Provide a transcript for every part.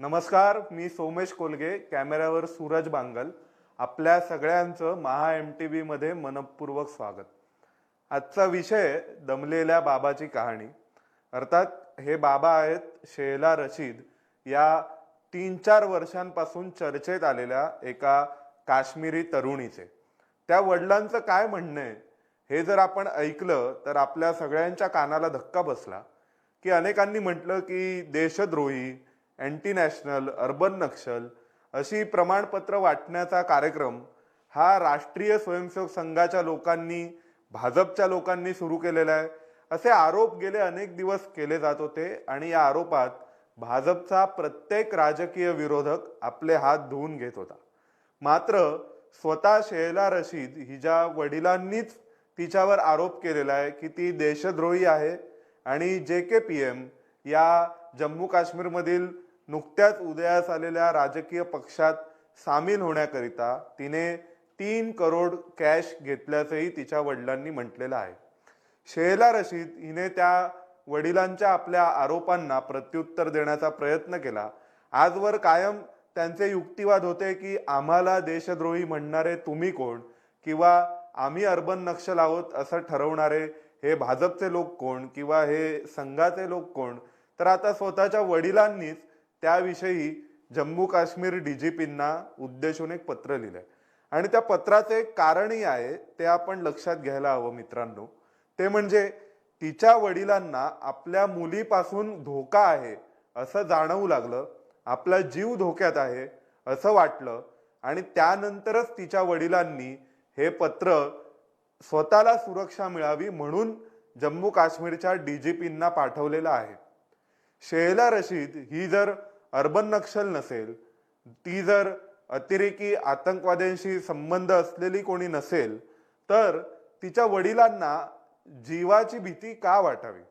नमस्कार मी सोमेश कोलगे कॅमेऱ्यावर सूरज बांगल. आपल्या सगळ्यांचं महा एम टी व्हीमध्ये मनपूर्वक स्वागत. आजचा विषय दमलेल्या बाबाची कहाणी. अर्थात हे बाबा आहेत शेला रशीद. या तीन चार वर्षांपासून चर्चेत आलेल्या एका काश्मीरी तरुणीचे. त्या वडिलांचं काय म्हणणं आहे? हे जर आपण ऐकलं तर आपल्या सगळ्यांच्या कानाला धक्का बसला. की अनेकांनी म्हटलं की देशद्रोही अँटी नॅशनल अर्बन नक्षल अशी प्रमाणपत्र वाटण्याचा कार्यक्रम हा राष्ट्रीय स्वयंसेवक संघाच्या लोकांनी भाजपच्या लोकांनी सुरू केलेला आहे. असे आरोप गेले अनेक दिवस केले जात होते आणि या आरोपात भाजपचा प्रत्येक राजकीय विरोधक आपले हात धुवून घेत होता. मात्र स्वतः शेला रशीद हिच्या वडिलांनीच तिच्यावर आरोप केलेला आहे की ती देशद्रोही आहे आणि जे के पी एम या जम्मू काश्मीरमधील नुकत्याच उदयास आलेल्या राजकीय पक्षात सामील होण्याकरिता तिने तीन करोड कॅश घेतल्याचंही तिच्या वडिलांनी म्हटलेलं आहे. शेला रशीद हिने त्या वडिलांच्या आपल्या आरोपांना प्रत्युत्तर देण्याचा प्रयत्न केला. आजवर कायम त्यांचे युक्तिवाद होते की आम्हाला देशद्रोही म्हणणारे तुम्ही कोण किंवा आम्ही अर्बन नक्षल आहोत असं ठरवणारे हे भाजपचे लोक कोण किंवा हे संघाचे लोक कोण? तर आता स्वतःच्या वडिलांनीच त्याविषयी जम्मू काश्मीर डीजीपींना उद्देशून एक पत्र लिहिलंय. आणि त्या पत्राचे एक कारणही आहे ते आपण लक्षात घ्यायला हवं मित्रांनो. ते म्हणजे तिच्या वडिलांना आपल्या मुलीपासून धोका आहे असं जाणवू लागलं आपला जीव धोक्यात आहे असं वाटलं आणि त्यानंतरच तिच्या वडिलांनी हे पत्र स्वतःला सुरक्षा मिळावी म्हणून जम्मू काश्मीरच्या डीजीपींना पाठवलेलं आहे. शेला रशीद ही जर अर्बन नक्षल नसेल ती जर अतिरेकी आतंकवाद्यांशी संबंध असलेली कोणी नसेल तर तिच्या वडिलांना जीवाची भीती का वाटावी?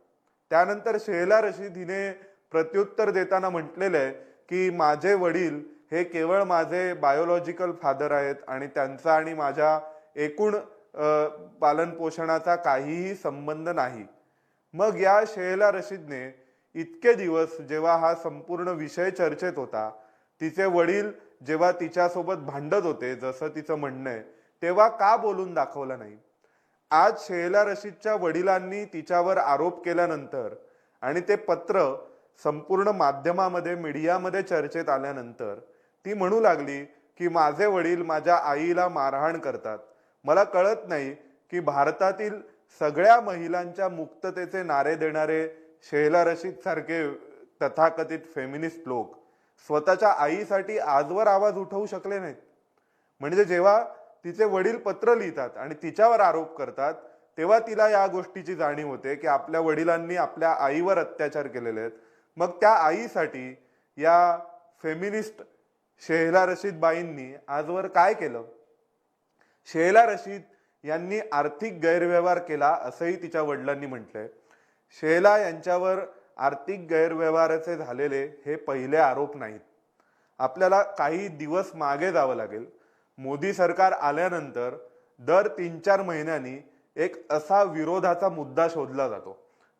त्यानंतर शेहला रशीद हिने प्रत्युत्तर देताना म्हटलेलं आहे की माझे वडील हे केवळ माझे बायोलॉजिकल फादर आहेत आणि त्यांचा आणि माझ्या एकूण पालनपोषणाचा काहीही संबंध नाही. मग या शेहला रशीदने इतके दिवस जेव्हा हा संपूर्ण विषय चर्चेत होता तिचे वडील जेव्हा तिच्यासोबत भांडत होते जसं तिचं म्हणणं आहे तेव्हा का बोलून दाखवलं नाही? आज शेला रशीदच्या वडिलांनी तिच्यावर आरोप केल्यानंतर आणि ते पत्र संपूर्ण माध्यमामध्ये मीडियामध्ये चर्चेत आल्यानंतर ती म्हणू लागली की माझे वडील माझ्या आईला मारहाण करतात. मला कळत नाही की भारतातील सगळ्या महिलांच्या मुक्ततेचे नारे देणारे शेहला रशीद सारखे तथाकथित फेमिनिस्ट लोक स्वतःच्या आईसाठी आजवर आवाज उठवू शकले नाहीत. म्हणजे जेव्हा तिचे वडील पत्र लिहितात आणि तिच्यावर आरोप करतात तेव्हा तिला या गोष्टीची जाणीव होते की आपल्या वडिलांनी आपल्या आईवर अत्याचार केलेले आहेत. मग त्या आईसाठी या फेमिनिस्ट शेहला रशीद बाईंनी आजवर काय केलं? शेहला रशीद यांनी आर्थिक गैरव्यवहार केला असंही तिच्या वडिलांनी म्हटलंय. शेला यांच्यावर आर्थिक गैरव्यवहाराचे झालेले हे पहिले आरोप नाहीत. आपल्याला काही दिवस मागे जावं लागेल. मोदी सरकार आल्यानंतर दर तीन चार महिन्यांनी एक असा विरोधाचा मुद्दा शोधला जातो.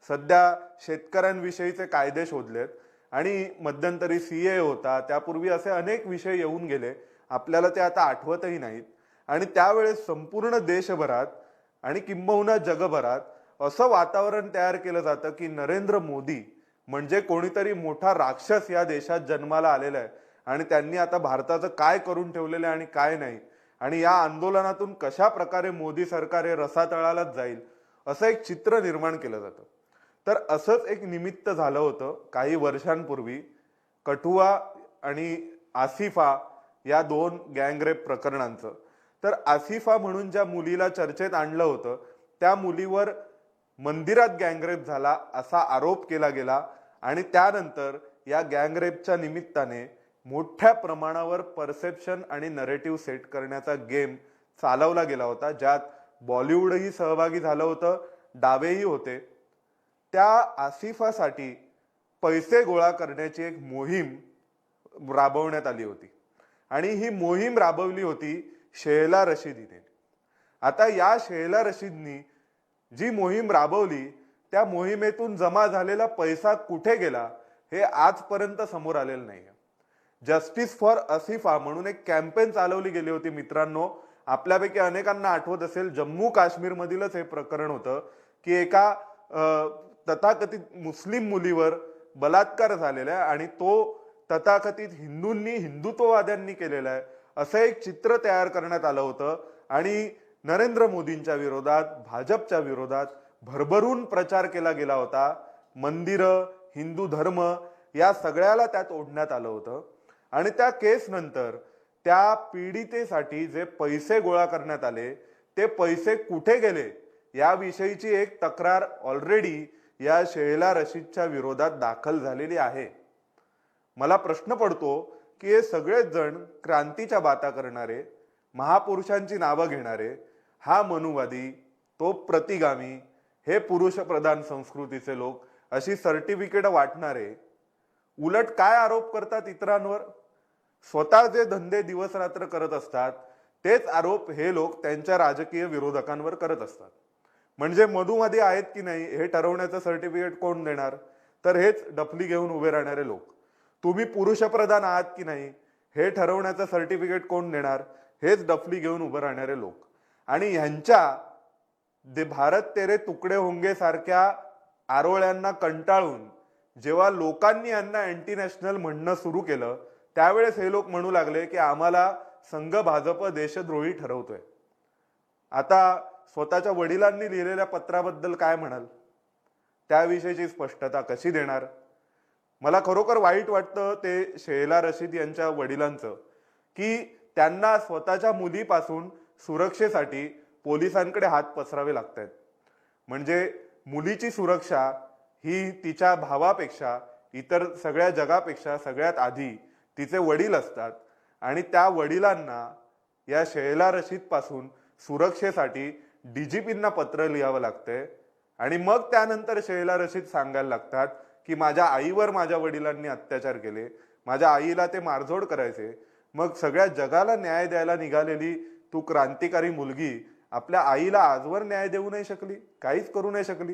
सध्या शेतकऱ्यांविषयीचे कायदे शोधलेत आणि मध्यंतरी सी ए होता. त्यापूर्वी असे अनेक विषय येऊन गेले. आपल्याला ते आता आठवतही नाहीत. आणि त्यावेळेस संपूर्ण देशभरात आणि किंबहुना जगभरात असं वातावरण तयार केलं जातं की नरेंद्र मोदी म्हणजे कोणीतरी मोठा राक्षस या देशात जन्माला आलेला आहे. आणि त्यांनी आता भारताचं काय करून ठेवलेलं आहे आणि काय नाही. आणि या आंदोलनातून कशा प्रकारे मोदी सरकार हे रसातळालाच जाईल असं एक चित्र निर्माण केलं जातं. तर असंच एक निमित्त झालं होतं काही वर्षांपूर्वी कठुआ आणि आसिफा या दोन गँगरेप प्रकरणांचं. तर आसिफा म्हणून ज्या मुलीला चर्चेत आणलं होतं त्या मुलीवर मंदिरात गँगरेप झाला असा आरोप केला गेला आणि त्यानंतर या गँगरेपच्या निमित्ताने मोठ्या प्रमाणावर परसेप्शन आणि नरेटिव्ह सेट करण्याचा गेम चालवला गेला होता ज्यात बॉलिवूडही सहभागी झालं होतं डावेही होते. त्या आसिफासाठी पैसे गोळा करण्याची एक मोहीम राबवण्यात आली होती. आणि ही मोहीम राबवली होती शेहला रशीदीने. आता या शेहला रशीदनी जी मोहीम राबवली त्या मोहिमेतून जमा झालेला पैसा कुठे गेला हे आजपर्यंत समोर आलेलं नाही जस्टिस फॉर असिफा म्हणून एक कॅम्पेन चालवली गेली होती मित्रांनो. आपल्यापैकी अनेकांना आठवत असेल जम्मू काश्मीर मधीलच हे प्रकरण होतं की एका तथाकथित मुस्लिम मुलीवर बलात्कार झालेला आहे आणि तो तथाकथित हिंदूंनी हिंदुत्ववाद्यांनी केलेला आहे असं एक चित्र तयार करण्यात आलं होतं. आणि नरेंद्र मोदींच्या विरोधात भाजपच्या विरोधात भरभरून प्रचार केला गेला होता. मंदिरं हिंदू धर्म या सगळ्याला त्यात ओढण्यात आलं होतं. आणि त्या केस नंतर त्या पीडितेसाठी जे पैसे गोळा करण्यात आले ते पैसे कुठे गेले याविषयीची एक तक्रार ऑलरेडी या शेहला रशीदच्या विरोधात दाखल झालेली आहे. मला प्रश्न पडतो की हे सगळेच जण क्रांतीच्या बाता करणारे महापुरुषांची नावं घेणारे हा मनुवादी तो प्रतिगामी हे पुरुषप्रधान संस्कृतीचे लोक अशी सर्टिफिकेट वाटणारे उलट काय आरोप करतात इतरांवर? स्वतः जे धंदे दिवसरात्र करत असतात तेच आरोप हे लोक त्यांच्या राजकीय विरोधकांवर करत असतात. म्हणजे मधुमध्ये आहेत की नाही हे ठरवण्याचं सर्टिफिकेट कोण देणार? तर हेच डफली घेऊन उभे राहणारे लोक. तुम्ही पुरुषप्रधान आहात की नाही हे ठरवण्याचं सर्टिफिकेट कोण देणार? हेच डफली घेऊन उभे राहणारे लोक. आणि ह्यांच्या दे भारत तेरे तुकडे होंगे सारख्या आरोळ्यांना कंटाळून जेव्हा लोकांनी यांना अँटी नॅशनल म्हणणं सुरू केलं त्यावेळेस हे लोक म्हणू लागले की आम्हाला संघ भाजप देशद्रोही ठरवतोय. आता स्वतःच्या वडिलांनी लिहिलेल्या पत्राबद्दल काय म्हणाल? त्याविषयीची स्पष्टता कशी देणार? मला खरोखर वाईट वाटतं ते शेला रशीद यांच्या वडिलांचं की त्यांना स्वतःच्या मुलीपासून सुरक्षेसाठी पोलिसांकडे हात पसरावे लागत आहेत म्हणजे मुलीची सुरक्षा ही तिच्या भावापेक्षा इतर सगळ्या जगापेक्षा सगळ्यात आधी तिचे वडील असतात आणि त्या वडिलांना या शैला सुरक्षेसाठी डी जी पींना पत्र लिहावं लागतंय आणि मग त्यानंतर शैला रशीद सांगायला लागतात की माझ्या आईवर माझ्या वडिलांनी अत्याचार केले माझ्या आईला ते मारझोड करायचे मग सगळ्या जगाला न्याय द्यायला निघालेली तू क्रांतिकारी मुलगी आपल्या आईला आजवर न्याय देऊ नाही शकली काहीच करू नाही शकली.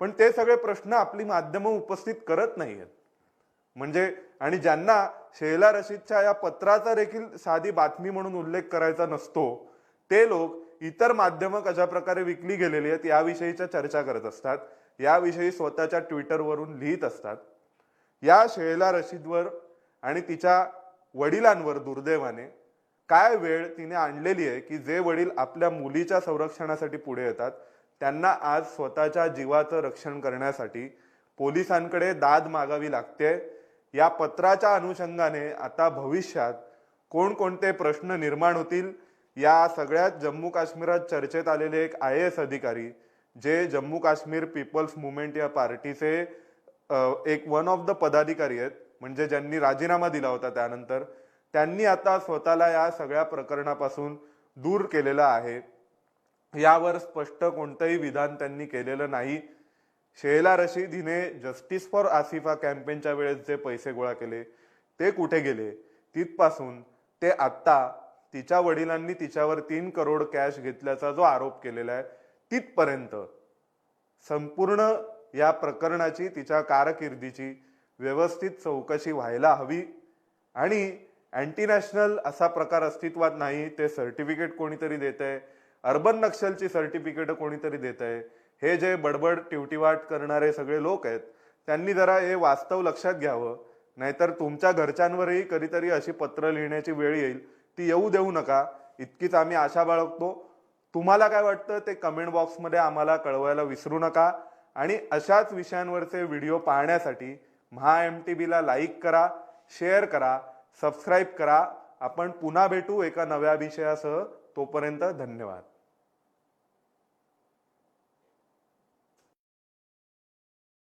पण ते सगळे प्रश्न आपली माध्यमं उपस्थित करत नाहीयेत. म्हणजे आणि ज्यांना शेला रशीदच्या या पत्राचा देखील साधी बातमी म्हणून उल्लेख करायचा नसतो ते लोक इतर माध्यमं कशा प्रकारे विकली गेलेली आहेत याविषयीच्या चर्चा करत असतात. याविषयी स्वतःच्या ट्विटरवरून लिहित असतात. या शेला रशीदवर आणि तिच्या वडिलांवर दुर्दैवाने काय वेळ तिने आणलेली आहे की जे वडील आपल्या मुलीच्या संरक्षणासाठी पुढे येतात त्यांना आज स्वतःच्या जीवाचं रक्षण करण्यासाठी पोलिसांकडे दाद मागावी लागते. या पत्राच्या अनुषंगाने आता भविष्यात कोणकोणते प्रश्न निर्माण होतील या सगळ्यात जम्मू काश्मीरात चर्चेत आलेले एक आय एस अधिकारी जे जम्मू काश्मीर पीपल्स मुवमेंट या पार्टीचे एक वन ऑफ द पदाधिकारी आहेत म्हणजे ज्यांनी राजीनामा दिला होता त्यानंतर त्यांनी आता स्वतःला या सगळ्या प्रकरणापासून दूर केलेलं आहे. यावर स्पष्ट कोणतंही विधान त्यांनी केलेलं नाही. शेला रशीद हिने जस्टिस फॉर आसिफा कॅम्पेनच्या वेळेस जे पैसे गोळा केले ते कुठे गेले? तिथपासून ते आत्ता तिच्या वडिलांनी तिच्यावर तीन करोड कॅश घेतल्याचा जो आरोप केलेला आहे तिथपर्यंत. संपूर्ण या प्रकरणाची तिच्या कारकिर्दीची व्यवस्थित चौकशी व्हायला हवी. आणि अँटी नॅशनल असा प्रकार अस्तित्वात नाही ते सर्टिफिकेट कोणीतरी देत आहे अर्बन नक्षलची सर्टिफिकेट कोणीतरी देत आहे हे जे बडबड टिवटिवाट करणारे सगळे लोक आहेत त्यांनी जरा हे वास्तव लक्षात घ्यावं. नाहीतर तुमच्या घरच्यांवरही कधीतरी अशी पत्र लिहिण्याची वेळ येईल. ती येऊ देऊ नका. इतकीच आम्ही आशा बाळगतो. तुम्हाला काय वाटतं? ते कमेंट बॉक्समध्ये आम्हाला कळवायला विसरू नका. आणि अशाच विषयांवरचे व्हिडिओ पाहण्यासाठी महा एम टी बीला लाईक करा शेअर करा. सबस्क्राईब करा. आपण पुन्हा भेटू एका नव्या विषयासह. तोपर्यंत धन्यवाद.